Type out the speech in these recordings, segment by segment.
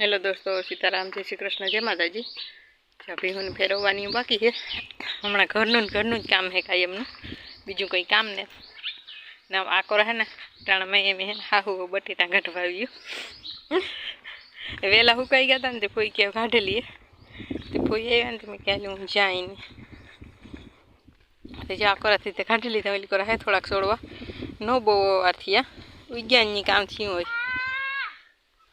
Hello दोस्तों सीताराम जय श्री कृष्ण जय माता जी चाबी हूँ फेरवानी बाकी है हम घर न काम है कई एमन बीजू कहीं काम ने ना आको रहे ना टाण में एम है हाहू बटेटा गठवा वेला हूँ कही गया था ते फोई क्या काढ़े लिए तो फोई आया तो मैं कह लू जाए नहीं जो आको रहती थे काढ़े लिए थे वही को है थोड़ा सोड़वा नो बो अर्थिया विज्ञानी काम थी वही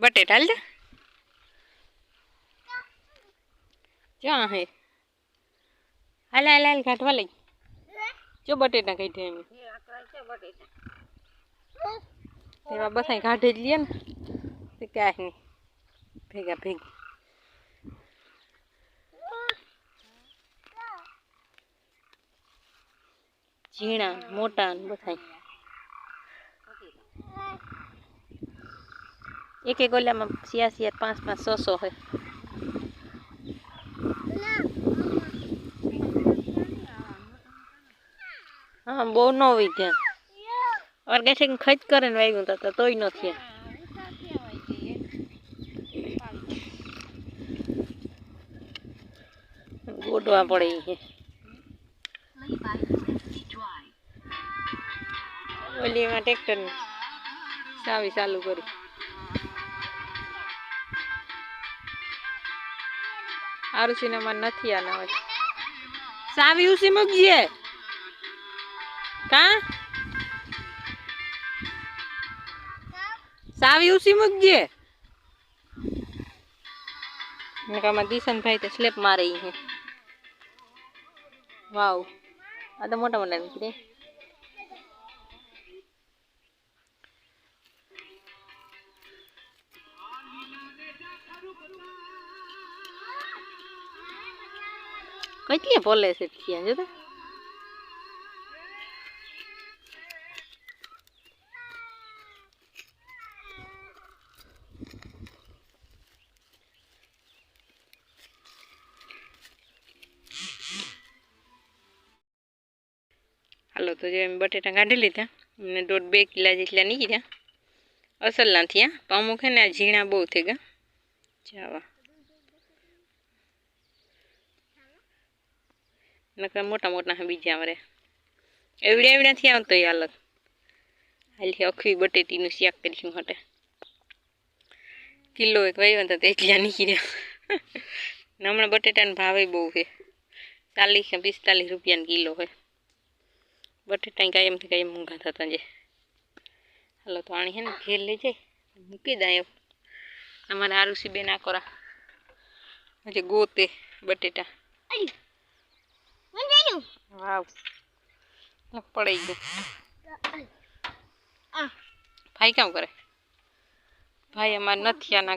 બટેટ હાલ દે ક્યાં હે હાલ હાલ હાલ કાઢવા લઈ જો બટેટા કાઢે એમ એવા બધા કાઢે જ લઈએ ને ક્યાંય નહીં ભેગા ભેગી જીણા મોટા બધા એક એક ઓલામાં સિયા સિયા પાંચ પાંચ સો સો હોય હા બહુ ન હોય ત્યાં ઓર્ગેનિક ખચ કરે ને વાગ્યું તો તોય ન થયા ગોડવા પડે છે ઓલી ઓલીમાં ટ્રેક્ટર ચાવી ચાલુ કરી આરુ સિનેમા નથી આના હોય સાવી ઉસી મૂકજે કા સાવી ઉસી મૂકજે નકામાં દિશનભાઈ તો સ્લેપ મારે વાવ આ તો મોટા મોટા નીકળે એટલે બોલે છે કે જતો હાલો તો જે અમે બટેટા કાઢી લીધા અને ડોટ બે કિલો જેટલા નીકળા અસલ નથીયા પામો કેને આ જીણા બહુ થેગા જાવો નકર મોટા મોટા બીજા મરે એવડ્યા એવડ્યાથી આવતો એ અલગ હાલથી અખવી બટેટીનું શાક કરીશું હટે કિલો એક વાવ્યો તો એટલા નીકળ્યા હમણાં બટેટાનો ભાવે બહુ છે ચાલીસ કે પિસ્તાલીસ રૂપિયાનો કિલો હોય બટેટા કાયમથી કાયમ મોંઘા થતા જે હાલો તો આણી હે ને ઘેર લઈ જાય મૂકી દાય અમારે આરુષી બે ના કરા હજી ગોતે બટેટા वाव भाई क्या करे भाई अमर ना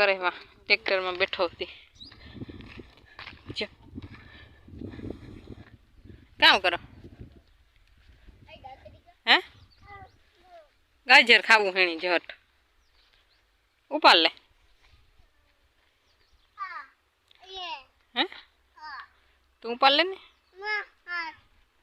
करे वहाँ ट्रेक्टर में बैठो थी क्या करो हैं गाजर खाऊ हिणी झट उपाल ले हाँ, तू पाल ले ना। हाँ।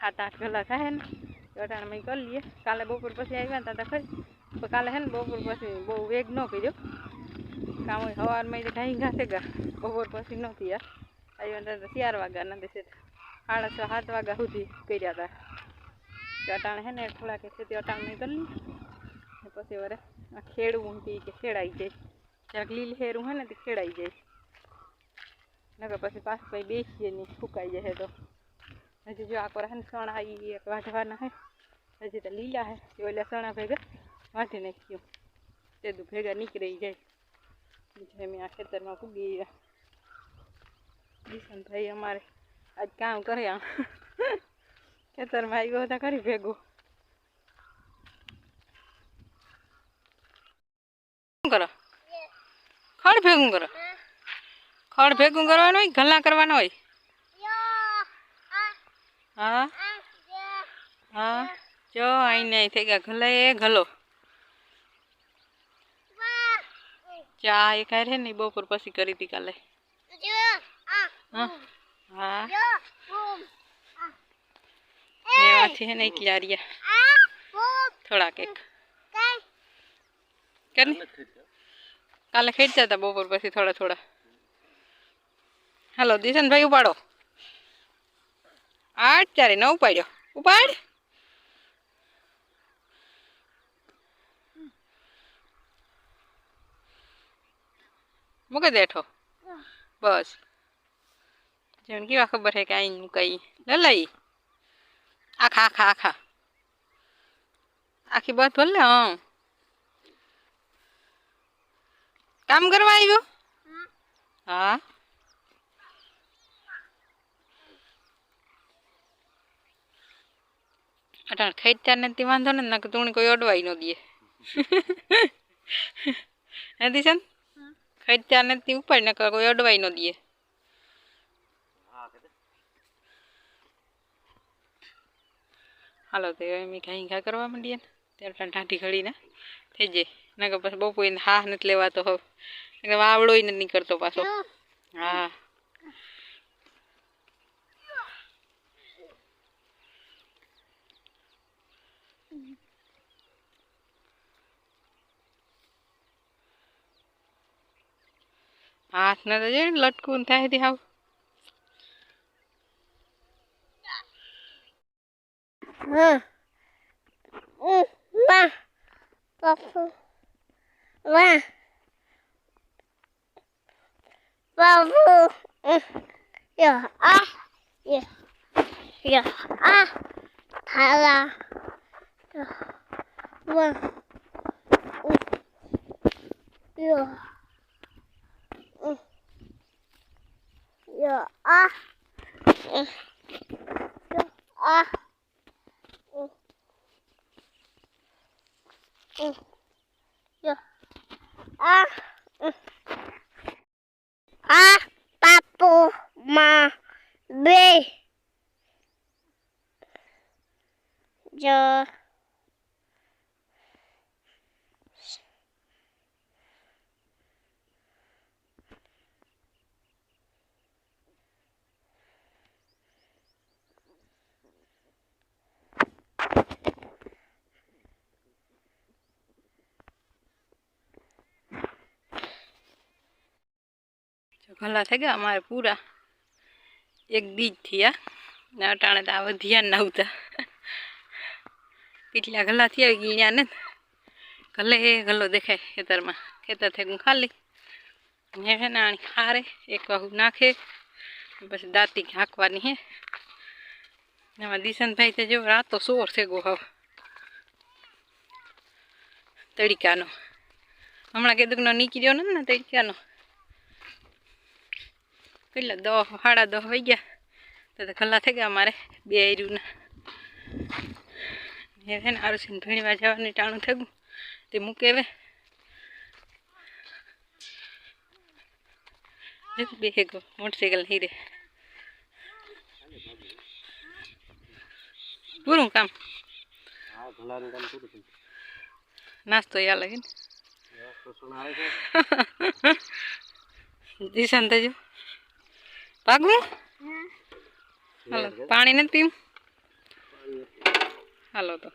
खाता आठ लखा है एटा मैं कर लिए काले बोपुर पे आई बता तो खरी काले है बोपुर पे बहु एक न कहो काम हवा मैं ढाई घासे गा बोपुर पे नती यार आई बता चार वगा ना देसे आड़ सौ हाथ वगा हुई कर अटाण है थोड़ा के अटाण मई कर ली पे वे खेड़ू थी कि खेड़ाई जाए क्या लील है ना तो खेड़ाई जाए नगर पास पास कहीं बेची नहीं फूकाई जाए तो હજી જો આ કોરાને સણ એ એક વાઢવાના હે હજી તો લીલા હે એ ઓલા સણા ભેગા વાંધી નાખ્યું તે દુ ભેગા નીકળી જાય બીજા જેમ આ ખેતરમાં પૂગી ગયા દિશનભાઈ અમારે આજ કામ કરે આમ ખેતરમાં આવ્યો બધા કરી ભેગું કરો ખડ ભેગું કરો ખડ ભેગું કરવાનું હોય ગલ્લા કરવાના હોય चो आई थे घल ये घलो चा करी थी कल हाँ है नहीं थोड़ा केक कर कल खेत जाता थोड़ा थोड़ा हेलो दिशन भाई उपाड़ो आठ चार नौ पड़ो उपाड़ मुके बस जिनकी वहां खबर है क्या कई ल लई आखा आखा आखा आखी बात बोल ले हाँ काम करवा आई हो हाँ અટાણ ખાઈતા નથી વાંધો ને ના તું કોઈ અડવાઈ ન દે નથી છે ખાઈતા નથી ઉપાડ ને કોઈ અડવાઈ ન દે હાલો તો એમ ઘાઈ ઘા કરવા માંડીએ ને ત્યારે ટાણ ઠાઠી ઘડીને થઈ જાય ના કે પછી બપોરે હા નથી લેવાતો હવે વાવડો નથી નીકળતો પાછો હા હાથને તો જે લટકું થાય હતી હાવ હા વાહ પપ્પા વાહ Babu. Yeah. Ah. Yeah. Yeah. Ah. Tala. Yeah. One. Yeah. Yo ah. Yo ah. Yo ah. Ah papu ma b, Yo. ભલા થઈ ગયા અમારે પૂરા એક બીજ થયા ને અટાણે તો આ વધ્યા ના આવતા પીટલા ગલ્લા થયા ગીણ્યા ને ગલે એ ગલ્લો દેખાય ખેતરમાં ખેતર થઈ ગયું ખાલી ને છે ને આણી ખારે એક વાહુ નાખે પછી દાંતી હાંકવાની હે એમાં દિશનભાઈ તો જો રાતો સોર છે ગોહાવ તડીકાનો હમણાં કીધું નીકળ્યો નથી ને તડીકાનો कल दो हाड़ा दो भाई गया तो देखल ना थे गया हमारे बेरू ना ये है ना आरु सिंधुनी बाजार में टाणु थे गू ते मुके वे देख बेहेगो मोटरसाइकिल नहीं रे बुरुं काम नास्तो यार लेकिन दी संता जो ભાગવું હાલો પાણી નથી પીવું હાલો તો